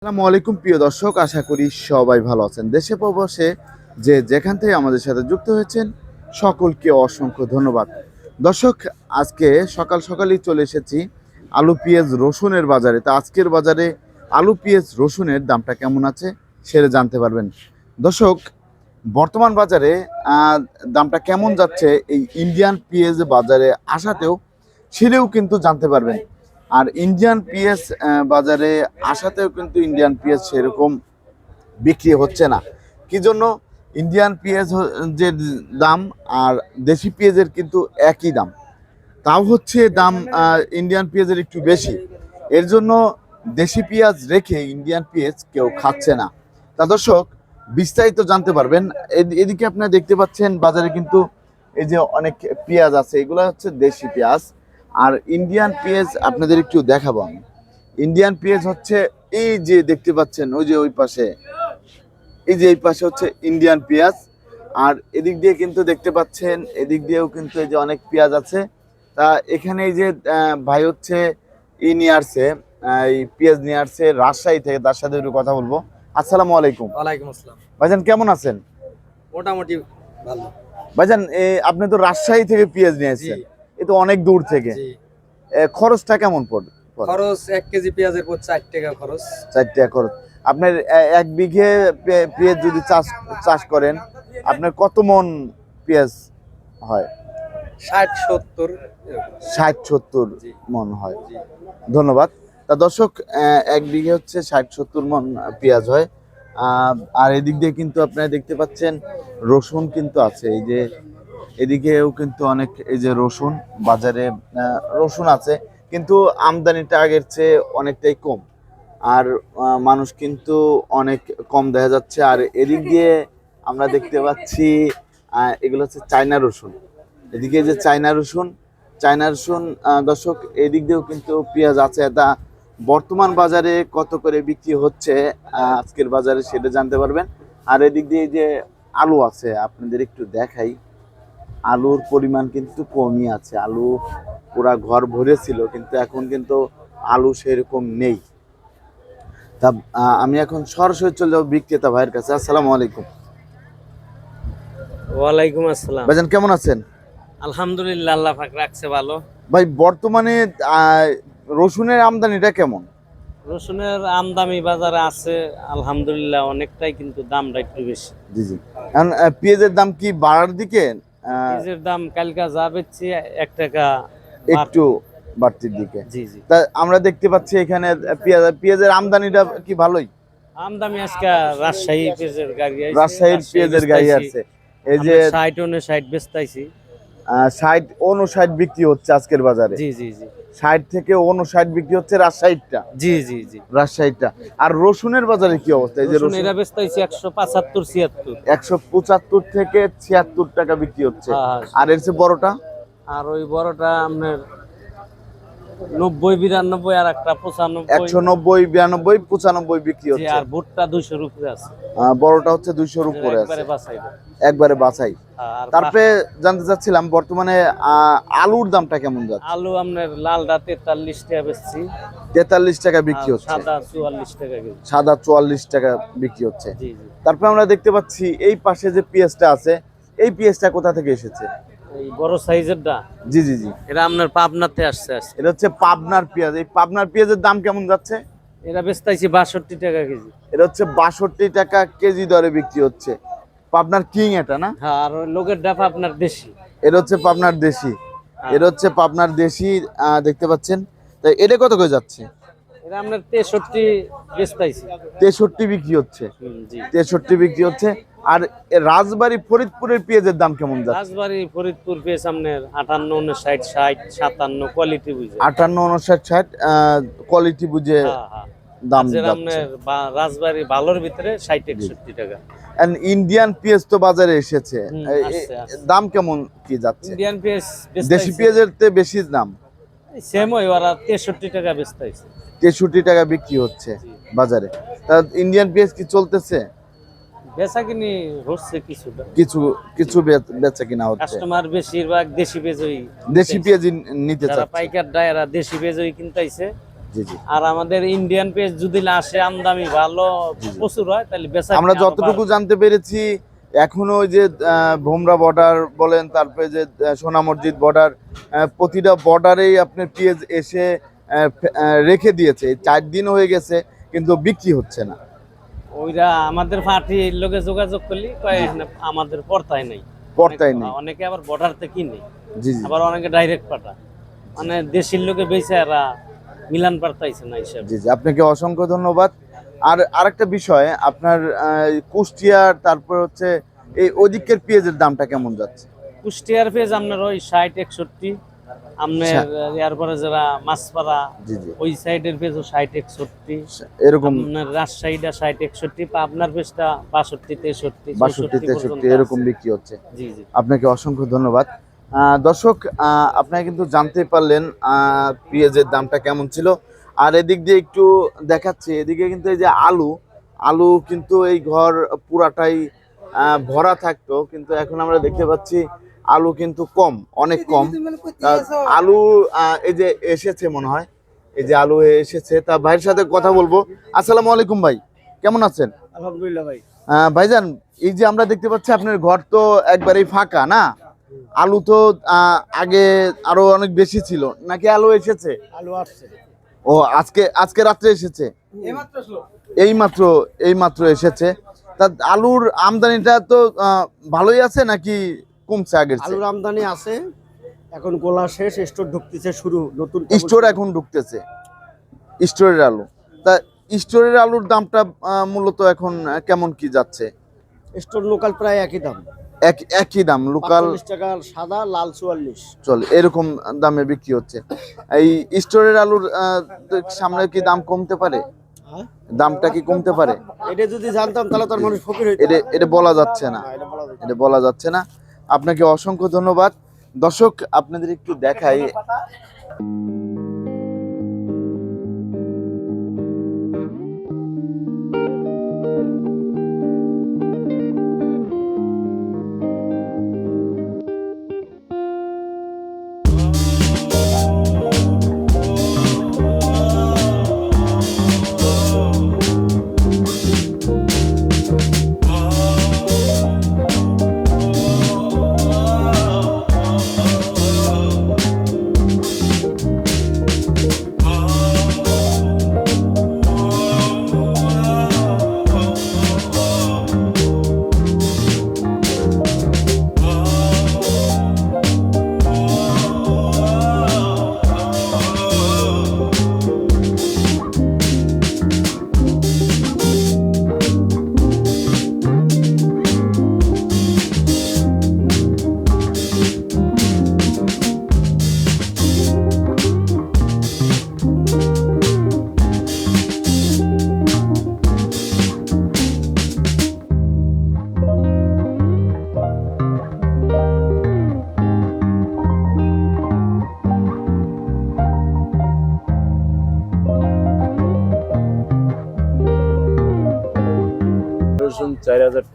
আসসালামু আলাইকুম, প্রিয় দর্শক। আশা করি সবাই ভালো আছেন। দেশে প্রবাসে যে যেখান থেকে আমাদের সাথে যুক্ত হয়েছেন, সকলকে অসংখ্য ধন্যবাদ। দর্শক, আজকে সকাল সকালই চলে এসেছি আলু, পেঁয়াজ, রসুনের বাজারে। তা আজকের বাজারে আলু, পেঁয়াজ, রসুনের দামটা কেমন আছে সেটা জানতে পারবেন। দর্শক, বর্তমান বাজারে দামটা কেমন যাচ্ছে এই ইন্ডিয়ান পেঁয়াজ বাজারে আসাতেও সেটাও কিন্তু জানতে পারবেন। আর ইন্ডিয়ান পিএস বাজারে আসাতেও কিন্তু ইন্ডিয়ান পিএস সেরকম বিক্রি হচ্ছে না। কি জন্য? ইন্ডিয়ান পেঁয়াজ যে দাম আর দেশি পেঁয়াজের কিন্তু একই দাম। তাও হচ্ছে দাম ইন্ডিয়ান পেঁয়াজের একটু বেশি। এর জন্য দেশি পেঁয়াজ রেখে ইন্ডিয়ান পেঁয়াজ কেউ খাচ্ছে না। তা দর্শক, বিস্তারিত জানতে পারবেন। এদ- এদিকে আপনারা দেখতে পাচ্ছেন বাজারে কিন্তু এই যে অনেক পেঁয়াজ আছে, এগুলো হচ্ছে দেশি পেঁয়াজ আর ইন্ডিয়ান পেঁয়াজ আপনাদের একটু দেখাবো আমি। ইন্ডিয়ান পেঁয়াজ হচ্ছে এই যে দেখতে পাচ্ছেন ওই যে ওই পাশে। এই যে এই পাশে হচ্ছে ইন্ডিয়ান পেঁয়াজ আর এদিক দিয়ে কিন্তু দেখতে পাচ্ছেন এদিক দিয়েও কিন্তু এই যে অনেক পেঁয়াজ আছে। তা এখানে এই যে ভাই হচ্ছে ই নিয়ে আসছে এই পেঁয়াজ নিয়ে আসছে রাজশাহী থেকে তার সাথে একটু কথা বলব। আসসালামু আলাইকুম। ওয়ালাইকুম আসসালাম। ভাইজান কেমন আছেন? মোটামুটি ভালো। ভাইজান আপনি তো রাজশাহী থেকে পেঁয়াজ নিয়ে আসছেন। তো অনেক দূর থেকে। খরচটা কেমন পড়বে পড়ে? খরচ এক কেজি পেঁয়াজের পর চার টাকা খরচ। চার টাকা খরচ। আপনার এক বিঘে পেঁয়াজ যদি চাষ চাষ করেন আপনার কত মন পেঁয়াজ হয়? ষাট সত্তর। ষাট সত্তর মন হয়। ধন্যবাদ। তা দর্শক এক বিঘে হচ্ছে ষাট সত্তর মন পেঁয়াজ হয়। আর এদিক দিয়ে কিন্তু আপনারা দেখতে পাচ্ছেন রসুন কিন্তু আছে। এই যে এদিকেও কিন্তু অনেক এই যে রসুন, বাজারে রসুন আছে, কিন্তু আমদানিটা আগের চেয়ে অনেকটাই কম। আর মানুষ কিন্তু অনেক কম দেখা যাচ্ছে। আর এদিক দিয়ে আমরা দেখতে পাচ্ছি এগুলো হচ্ছে চায়না রসুন। এদিকে যে চায়না রসুন চায়না রসুন দর্শক, এদিক দিয়েও কিন্তু পেঁয়াজ আছে। এটা বর্তমান বাজারে কত করে বিক্রি হচ্ছে আজকের বাজারে সেটা জানতে পারবেন। আর এদিক দিয়ে যে আলু আছে, আপনাদের একটু দেখাই। আলুর পরিমাণ কিন্তু কমই আছে। আলু পুরা ঘর ভরে ছিল কিন্তু এখন কিন্তু আলু সেরকম নেই। তা আমি এখন সরাসরি চলে যাব বিক্রেতা ভাইয়ের কাছে। আসসালামু আলাইকুম। ওয়ালাইকুম আসসালাম। ভাইজান কেমন আছেন? আলহামদুলিল্লাহ আল্লাহ পাক রাখছে ভালো। ভাই বর্তমানে রসুনের আমদানিটা কেমন? রসুনের আমদানি বাজারে আছে আলহামদুলিল্লাহ অনেকটাই কিন্তু দামটা একটু বেশি। জি জি। এখন পেঁয়াজের দাম কি বাড়ার দিকে বীজের দাম কালকা যা বেচছি এক টাকা একটু বাড়তির দিকে। জি জি। তা আমরা দেখতে পাচ্ছি এখানে পেঁয়াজ পেঁয়াজের আমদানিটা কি ভালোই? আমদানি আজকে রাজশাহী পেঁয়াজের গাড়ি আছে রাজশাহীর পেঁয়াজের গাড়ি আছে। এই যে আমরা ষাট অন্য ষাট বেচতাইছি ষাট উনষাট বিক্রি হচ্ছে আজকের বাজারে। জি জি জি। ষাট থেকে অন্য সাইড বিক্রি হচ্ছে রাজশাহীটা জি জি জি। রাজশাহীটা আর রসুনের বাজারে কি অবস্থা? এই যে রসুন। অবস্থা এরা বেচতাইছি একশো পঁচাত্তর ছিয়াত্তর। একশো পঁচাত্তর থেকে ছিয়াত্তর টাকা বিক্রি হচ্ছে। হ্যাঁ, আর এর চেয়ে বড়টা? আর ওই বড়টা আপনার নব্বই বিরানব্বই আর একটা পঁচানব্বই। একশো নব্বই বিরানব্বই পঁচানব্বই বিক্রি হচ্ছে। আর ভুট্টা দুইশোর উপরে আছে। বড়টা হচ্ছে দুইশোর উপরে আছে। একবারে বাছাই। আর তারপরে জানতে চাচ্ছিলাম বর্তমানে আলুর দামটা কেমন যাচ্ছে? আলু আপনার লালটা তেতাল্লিশ টাকা বেচছি। তেতাল্লিশ টাকা বিক্রি হচ্ছে। সাদা চুয়াল্লিশ টাকা সাদা চুয়াল্লিশ টাকা বিক্রি হচ্ছে। তারপরে আমরা দেখতে পাচ্ছি এই পাশে যে পেঁয়াজটা আছে এই পেঁয়াজটা কোথা থেকে এসেছে? বড় সাইজেরটা? জি জি জি। এটা আপনার পাবনাতে আসছে আসছে এটা হচ্ছে পাবনার পেঁয়াজ। এই পাবনার পেঁয়াজের দাম কেমন যাচ্ছে? এটা বাষট্টি টাকা কেজি। এটা হচ্ছে বাষট্টি টাকা কেজি দরে বিক্রি হচ্ছে। পাবনার কিং এটা না? হ্যাঁ আর লোকের ডাফা আপনার দেশি। এটা হচ্ছে পাবনার দেশি। এটা হচ্ছে পাবনার দেশি দেখতে পাচ্ছেন। তাই এটা কত করে যাচ্ছে? এটা আপনার তেষট্টি তেষট্টি বিক্রি হচ্ছে। তেষট্টি বিক্রি হচ্ছে। আর রাজবাড়ি ফরিদপুরের পেঁয়াজের দাম কেমন যাচ্ছে? রাজবাড়ি ফরিদপুর পেয়েছে আপনার আটান্ন উনষাট ষাট সাতান্ন কোয়ালিটি বুঝে। আটান্ন উনষাট ষাট কোয়ালিটি বুঝে হ্যাঁ হ্যাঁ। দাম যাচ্ছে। আপনার বা- রাজবাড়ি ভালোর ভিতরে ষাট একষট্টি টাকা। ইন্ডিয়ান পেঁয়াজ তো বাজারে এসেছে। দাম কেমন কি যাচ্ছে? ইন্ডিয়ান পেঁয়াজ দেশি পেঁয়াজের তে বেশি দাম? সেম ওই ওরা তেষট্টি টাকা তেষট্টি টাকা বিক্রি হচ্ছে বাজারে। তা ইন্ডিয়ান পেঁয়াজ কি চলতেছে? বেচা কিনি হচ্ছে কিছুটা। কিছু কিছু বে- বেচা কিনা হচ্ছে। কাস্টমার বেশিরভাগ দেশি পেঁয়াজই দেশি পেঁয়াজ নিতে যারা পাইকার ডায়রা দেশি পেঁয়াজই কিনতাইছে। জি আর আমাদের ইন্ডিয়ান পেজ যদি আসে আমদামি ভালো প্রচুর হয় তাহলে বেচা আমরা যতটুকু জানতে পেরেছি এখনও ওই যে ভোমরা বর্ডার বলেন তারপরে যে সোনা মসজিদ বর্ডার প্রতিটা বর্ডারেই আপনার পেঁয়াজ এসে রেখে দিয়েছে। চার দিন হয়ে গেছে কিন্তু বিক্রি হচ্ছে না। ওইরা আমাদের পার্টির লোকে যোগাযোগ করলি কয় আমাদের পর্তায় নাই। পর্তায় নেই। অনেকে আবার বর্ডার থেকে কিনে জি জি। আবার অনেকে ডাইরেক্ট পাঠা। মানে দেশের লোকে বেচে এরা মিলান পারতাইছে না হিসাবে জি জি। আপনাকে অসংখ্য ধন্যবাদ। আর আরেকটা বিষয় আপনার কুষ্টিয়ার তারপর হচ্ছে এই ওদিকের পেঁয়াজের দামটা কেমন যাচ্ছে? কুষ্টিয়ার পেজ আপনার ওই ষাট একষট্টি। আপনার আচ্ছা। এরপরে যারা মাছপাড়া ওই সাইডের পেজও ষাট একষট্টি। এরকম আপনার রাজশাহীটা ষাট একষট্টি আপনার পেজটা বাষট্টি তেষট্টি বাষট্টি তেষট্টি এরকম বিক্রি হচ্ছে। জি জি। আপনাকে অসংখ্য ধন্যবাদ। দর্শক আপনারা কিন্তু জানতে পারলেন আহ, পেঁয়াজের দামটা কেমন ছিল। আর এদিক দিয়ে একটু দেখাচ্ছি এদিকে কিন্তু এই যে আলু আলু কিন্তু এই ঘর পুরাটাই ভরা থাকতো কিন্তু এখন আমরা দেখতে পাচ্ছি আলু কিন্তু কম অনেক কম। আলু এই যে এসেছে মনে হয় এই যে আলু এসেছে তা ভাইয়ের সাথে কথা বলব। আসসালামু আলাইকুম ভাই কেমন আছেন? আলহামদুলিল্লাহ ভাই। ভাইজান এই যে আমরা দেখতে পাচ্ছি আপনার ঘর তো একবারেই ফাঁকা না? আলু তো আগে আরও অনেক বেশি ছিল নাকি আলু এসেছে? আলু আসছে। ও আজকে আজকে রাত্রে এসেছে? এই মাত্র এই মাত্র এসেছে। তা আলুর আমদানিটা তো ভালোই আছে নাকি কমছে আগের? আলুর আমদানি আছে এখন গোলা শেষ স্টোর ঢুকতেছে শুরু নতুন স্টোর এখন ঢুকতেছে স্টোরের আলু। তা স্টোরের আলুর দামটা মূলত এখন কেমন কি যাচ্ছে? স্টোর লোকাল প্রায় একই দাম। এক একই দাম লোকাল টাকা সাদা লাল চুয়াল্লিশ। চলে এরকম দামে বিক্রি হচ্ছে। এই স্টোরের আলুর সামনে কি দাম কমতে পারে? হ্যাঁ? দামটা কি কমতে পারে? এটা যদি জানতাম তাহলে তার মানুষ ফকির হইতো। এটা এটা বলা যাচ্ছে না। এটা বলা যাচ্ছে না। আপনাকে অসংখ্য ধন্যবাদ। দর্শক আপনাদের একটু দেখাই।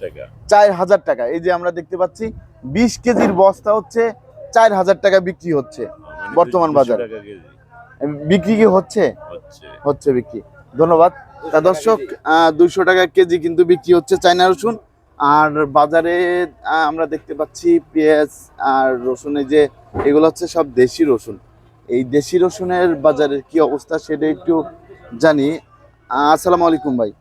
টাকা। চার হাজার টাকা। এই যে আমরা দেখতে পাচ্ছি বিশ কেজির বস্তা হচ্ছে চার হাজার টাকা বিক্রি হচ্ছে মানে বর্তমান বাজারে। বিক্রি কি হচ্ছে? হচ্ছে। হচ্ছে বিক্রি। ধন্যবাদ। তা দর্শক দুইশো টাকা কেজি কিন্তু বিক্রি হচ্ছে চায়না রসুন। আর বাজারে আমরা দেখতে পাচ্ছি পেঁয়াজ আর রসুনের যে এগুলো হচ্ছে সব দেশি রসুন। এই দেশি রসুনের বাজারের কি অবস্থা সেটা একটু জানি। আসসালামু আলাইকুম ভাই।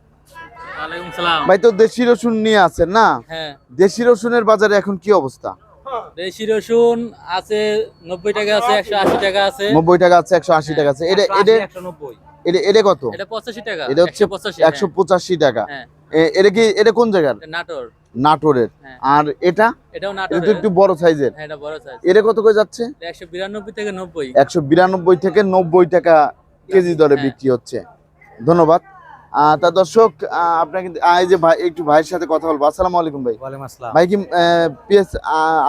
ভাই তো দেশি রসুন নিয়ে আছেন না? হ্যাঁ। দেশি রসুনের বাজারে এখন কি অবস্থা? দেশি রসুন আছে নব্বই টাকা আছে একশো আশি টাকা আছে। নব্বই টাকা আছে একশো আশি টাকা আছে। এটা এটা একশো নব্বই। এটা এটা কত? এটা পঁচাশি টাকা এটা হচ্ছে একশো পঁচাশি টাকা। হ্যাঁ। এটা কি এটা কোন জায়গার? নাটোর। নাটোরের। হ্যাঁ। আর এটা? এটাও একটু বড় সাইজের। হ্যাঁ এটা বড় সাইজ। এটা কত করে যাচ্ছে? একশো বিরানব্বই থেকে নব্বই। একশো বিরানব্বই থেকে নব্বই টাকা কেজি দরে হ্যাঁ। বিক্রি হচ্ছে। ধন্যবাদ। তা দর্শক আহ, আপনাকে এই যে ভাই একটু ভাইয়ের সাথে কথা বলব। আসসালামু আলাইকুম ভাই। ওয়ালাইকুম আসসালাম। ভাই কি পেঁয়াজ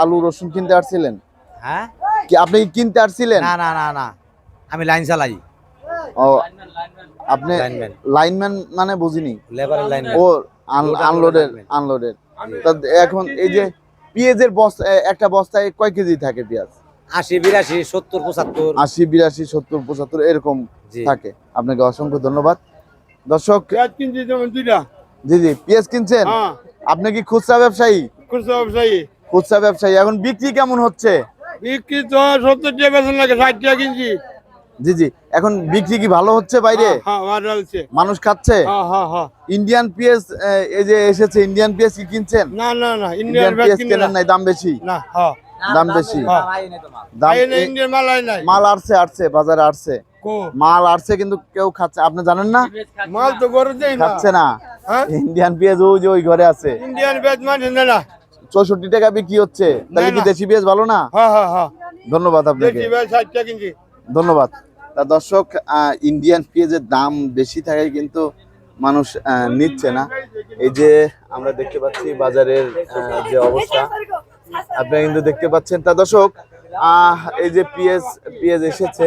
আলু রসুন কিনতে আসছিলেন? হ্যাঁ? কি আপনি কিনতে আসছিলেন? না না না না। আমি লাইন চালাই। ও আপনি লাইনম্যান লাইনম্যান মানে বুঝিনি? লেবারের লাইন ও আনলোডের আনলোডের তা এখন এই যে পেঁয়াজের বস্তা একটা বস্তায় কয় কেজি থাকে পেঁয়াজ? আশি বিরাশি সত্তর পঁচাত্তর। আশি বিরাশি সত্তর পঁচাত্তর এরকম থাকে। আপনাকে অসংখ্য ধন্যবাদ। দর্শক পেঁয়াজ কিনছি যেমন দুইটা। জি জি পেঁয়াজ কিনছেন? হ্যাঁ। আপনি কি খুচরা ব্যবসায়ী? খুচরা ব্যবসায়ী। খুচরা ব্যবসায়ী। এখন বিক্রি কেমন হচ্ছে? বিক্রি তো সত্তর টাকা বেতন লাগে ষাট টাকা কিনছি। জি জি এখন বিক্রি কি ভালো হচ্ছে বাইরে? হ্যাঁ হচ্ছে। মানুষ খাচ্ছে? হ্যাঁ হ্যাঁ হ্যাঁ। ইন্ডিয়ান পিএস এই যে এসেছে ইন্ডিয়ান পেঁয়াজ কি কিনছেন? না না না ইন্ডিয়ান কেনেন নাই দাম বেশি? না হ্যাঁ। দাম বেশি? হ্যাঁ। দাম ইন্ডিয়ান মাল নাই। মাল আসছে আসছে বাজারে আসছে মাল আসছে কিন্তু কেউ খাচ্ছে আপনি জানেন না? মাল তো গরু দেই না। খাচ্ছে না। হ্যাঁ? ইন্ডিয়ান পেঁয়াজ ওই যে ওই ঘরে আছে। ইন্ডিয়ান ব্যাগ মানে না চৌষট্টি টাকা বিক্রি হচ্ছে। তাহলে কি দেশি পেঁয়াজ ভালো না? হ্যাঁ হ্যাঁ হ্যাঁ। ধন্যবাদ আপনাকে। ধন্যবাদ। তা দর্শক আহ, ইন্ডিয়ান পেঁয়াজের দাম বেশি থাকায় কিন্তু মানুষ আহ, নিচ্ছে না। এই যে আমরা দেখতে পাচ্ছি বাজারের যে অবস্থা। আপনারা কিন্তু দেখতে পাচ্ছেন। তা দর্শক আহ, এই যে পেঁয়াজ পেঁয়াজ এসেছে।